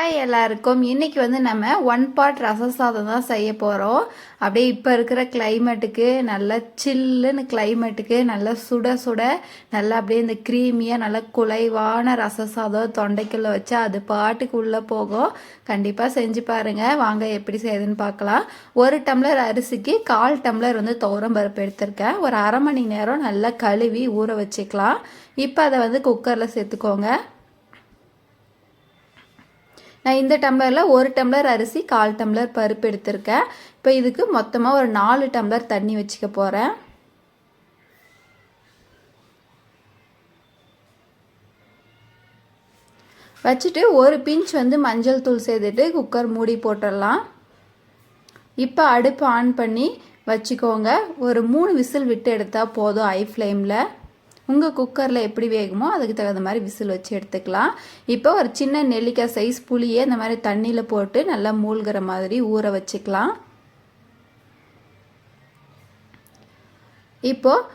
Hi எல்லாருக்கும். இன்றைக்கி வந்து நம்ம ஒன் பார்ட் ரச சாதம் தான் செய்ய போகிறோம் அப்படியே இப்போ இருக்கிற கிளைமேட்டுக்கு நல்ல சில்லுன்னு கிளைமேட்டுக்கு நல்லா சுட சுட நல்லா அப்படியே இந்த க்ரீமியாக நல்லா குலைவான ரச சாதம் தொண்டைக்குள்ளே வச்சு அது பாட்டுக்கு உள்ளே போகும். கண்டிப்பாக செஞ்சு பாருங்கள் வாங்க எப்படி செய்யுதுன்னு பார்க்கலாம். ஒரு டம்ளர் அரிசிக்கு கால் டம்ளர் வந்து துவரம் பருப்பு எடுத்திருக்கேன். ஒரு அரை மணி நேரம் நல்லா கழுவி ஊற வச்சுக்கலாம். இப்போ அதை வந்து குக்கரில் சேர்த்துக்கோங்க. நான் இந்த டம்ளரில் ஒரு டம்ளர் அரிசி கால் டம்ளர் பருப்பு எடுத்திருக்கேன். இப்போ இதுக்கு மொத்தமாக ஒரு நாலு டம்ளர் தண்ணி வச்சுக்க போகிறேன் வச்சுட்டு ஒரு பிஞ்ச் வந்து மஞ்சள் தூள் சேர்த்துட்டு குக்கர் மூடி போட்டுடலாம். இப்போ அடுப்பு ஆன் பண்ணி வச்சுக்கோங்க. ஒரு மூணு விசில் விட்டு எடுத்தால் போதும் ஐ ஃப்ளேமில். உங்கள் குக்கரில் எப்படி வேகுமோ அதுக்கு தகுந்த மாதிரி விசில் வச்சு எடுத்துக்கலாம். இப்போ ஒரு சின்ன நெல்லிக்காய் சைஸ் புளியை இந்த மாதிரி தண்ணியில் போட்டு நல்லா மூழ்கிற மாதிரி ஊற வச்சுக்கலாம். இப்போது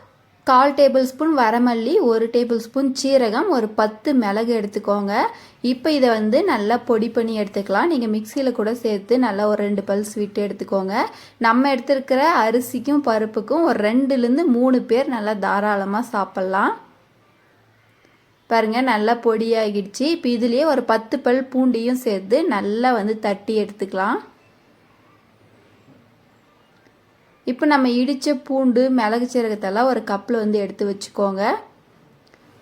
கால் டேபிள் ஸ்பூன் வரமல்லி ஒரு டேபிள் ஸ்பூன் சீரகம் ஒரு பத்து மிளகு எடுத்துக்கோங்க. இப்போ இதை வந்து நல்லா பொடி பண்ணி எடுத்துக்கலாம். நீங்கள் மிக்சியில் கூட சேர்த்து நல்லா ஒரு ரெண்டு பல்ஸ் விட்டு எடுத்துக்கோங்க. நம்ம எடுத்துருக்கிற அரிசிக்கும் பருப்புக்கும் ஒரு ரெண்டுலேருந்து மூணு பேர் நல்லா தாராளமாக சாப்பிட்லாம். பாருங்கள் நல்லா பொடியாகிடுச்சு இப்போ இதுலேயே ஒரு பத்து பல் பூண்டியும் சேர்த்து நல்லா வந்து தட்டி எடுத்துக்கலாம். இப்போ நம்ம இடித்த பூண்டு மிளகு சீரகத்தெல்லாம் ஒரு கப்பில் வந்து எடுத்து வச்சுக்கோங்க.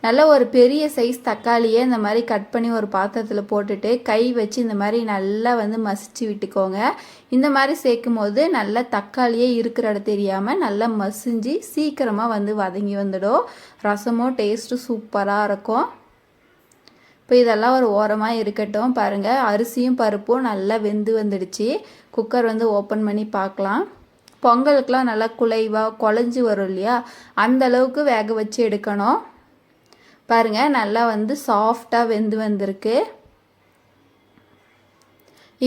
நல்ல ஒரு பெரிய சைஸ் தக்காளியை இந்த மாதிரி கட் பண்ணி ஒரு பாத்திரத்தில் போட்டுட்டு கை வச்சு இந்த மாதிரி நல்லா வந்து மசிச்சு விட்டுக்கோங்க. இந்த மாதிரி சேர்க்கும் போது நல்லா தக்காளியே இருக்கிற இடம் தெரியாமல் நல்லா மசிஞ்சு சீக்கிரமாக வந்து வதங்கி வந்துடும். ரசமும் டேஸ்ட்டும் சூப்பராக இருக்கும். இப்போ இதெல்லாம் ஒரு ஓரமாக இருக்கட்டும். பாருங்கள் அரிசியும் பருப்பும் நல்லா வெந்து வந்துடுச்சு. குக்கர் வந்து ஓப்பன் பண்ணி பார்க்கலாம். பொங்கலுக்கெலாம் நல்லா குலைவாக குழஞ்சி வரும் இல்லையா? அந்த அளவுக்கு வேக வச்சு எடுக்கணும். பாருங்கள் நல்லா வந்து சாஃப்டாக வெந்து வந்திருக்கு.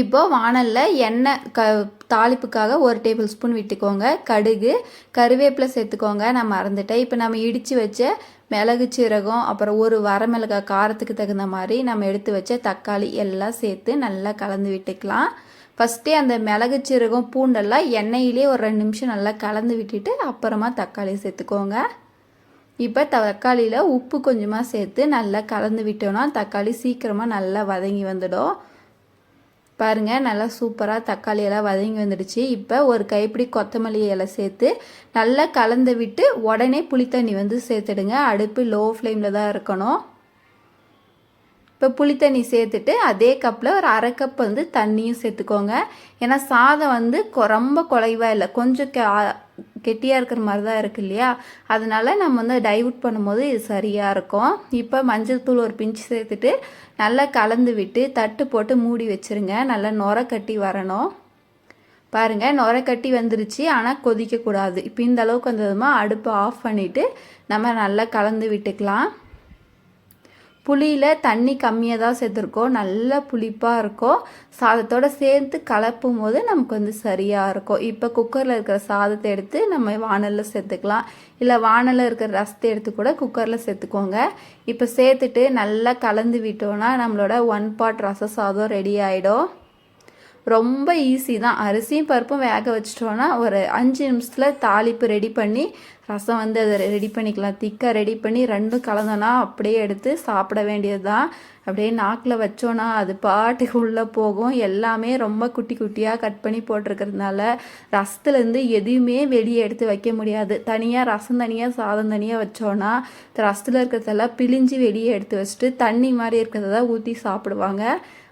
இப்போது வானலில் எண்ணெய் க தாளிப்புக்காக ஒரு டேபிள் ஸ்பூன் விட்டுக்கோங்க. கடுகு கருவேப்பிலை சேர்த்துக்கோங்க. நான் மறந்துட்டேன். இப்போ நம்ம இடித்து வச்ச மிளகு சீரகம் அப்புறம் ஒரு வரமிளகாய் காரத்துக்கு தகுந்த மாதிரி நம்ம எடுத்து வச்ச தக்காளி எல்லாம் சேர்த்து நல்லா கலந்து விட்டுக்கலாம். ஃபஸ்ட்டே அந்த மிளகு சீரகம் பூண்டெல்லாம் எண்ணெயிலே ஒரு ரெண்டு நிமிஷம் நல்லா கலந்து விட்டுட்டு அப்புறமா தக்காளி சேர்த்துக்கோங்க. இப்போ தக்காளியில் உப்பு கொஞ்சமாக சேர்த்து நல்லா கலந்து விட்டோன்னா தக்காளி சீக்கிரமாக நல்லா வதங்கி வந்துடும். பாருங்கள் நல்லா சூப்பராக தக்காளி எல்லாம் வதங்கி வந்துடுச்சு. இப்போ ஒரு கைப்பிடி கொத்தமல்லி இலை சேர்த்து நல்லா கலந்து விட்டு உடனே புளித்தண்ணி வந்து சேர்த்துடுங்க. அடுப்பு லோ ஃப்ளேமில் தான் இருக்கணும். இப்போ புளி தண்ணி சேர்த்துட்டு அதே கப்பில் ஒரு அரை கப் வந்து தண்ணியும் சேர்த்துக்கோங்க. ஏன்னா சாதம் வந்து ரொம்ப குறைவாக இல்லை. கொஞ்சம் கெட்டியாக இருக்கிற மாதிரி தான் இருக்குது இல்லையா? அதனால நம்ம வந்து டைவூட் பண்ணும்போது இது சரியாக இருக்கும். இப்போ மஞ்சள் தூள் ஒரு பிஞ்சு சேர்த்துட்டு நல்லா கலந்து விட்டு தட்டு போட்டு மூடி வச்சுருங்க. நல்லா நுர கட்டி வரணும். பாருங்கள் நுர கட்டி வந்துருச்சு. ஆனால் கொதிக்கக்கூடாது. இப்போ இந்த அளவுக்கு வந்ததுமா அடுப்பை ஆஃப் பண்ணிவிட்டு நம்ம நல்லா கலந்து விட்டுக்கலாம். புளியில் தண்ணி கம்மியாக தான் சேர்த்துருக்கோம். நல்லா புளிப்பாக இருக்கும். சாதத்தோடு சேர்த்து கலப்பும் போது நமக்கு வந்து சரியாக இருக்கும். இப்போ குக்கரில் இருக்கிற சாதத்தை எடுத்து நம்ம வானலில் சேர்த்துக்கலாம். இல்லை வானலில் இருக்கிற ரசத்தை எடுத்து கூட குக்கரில் சேர்த்துக்கோங்க. இப்போ சேர்த்துட்டு நல்லா கலந்து விட்டோன்னா நம்மளோட ஒன் பாட் ரச சாதம் ரெடி ஆகிடும் ரொம்ப ஈஸி தான். அரிசியும் பருப்பும் வேக வச்சிட்டோன்னா ஒரு அஞ்சு நிமிஷத்தில் தாளிப்பு ரெடி பண்ணி ரசம் வந்து அதை ரெடி பண்ணிக்கலாம். திக்காக ரெடி பண்ணி ரெண்டும் கலந்தோன்னா அப்படியே எடுத்து சாப்பிட வேண்டியது தான் அப்படியே நாக்கில் வச்சோன்னா அது பாட்டுக்கு உள்ளே போகும். எல்லாமே ரொம்ப குட்டி குட்டியாக கட் பண்ணி போட்டிருக்கிறதுனால ரசத்துலேருந்து எதுவுமே வெளியே எடுத்து வைக்க முடியாது. தனியாக ரசம் தனியாக சாதம் தனியாக வச்சோன்னா ரசத்தில் இருக்கிறதெல்லாம் பிழிஞ்சு வெளியே எடுத்து வச்சுட்டு தண்ணி மாதிரி இருக்கிறத ஊற்றி சாப்பிடுவாங்க.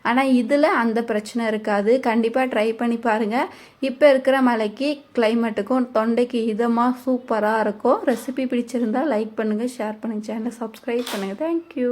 ஆனால் இதில் அந்த பிரச்சனை இருக்காது. கண்டிப்பாக ட்ரை பண்ணி பாருங்கள் இப்போ இருக்கிற மலைக்கு கிளைமேட்டுக்கும் தொண்டைக்கு இதமாக சூப்பராக இருக்கும் ரெசிபி பிடிச்சிருந்தால் லைக் பண்ணுங்கள் ஷேர் பண்ணுங்கள் சேனலை சப்ஸ்கிரைப் பண்ணுங்கள் தேங்க்யூ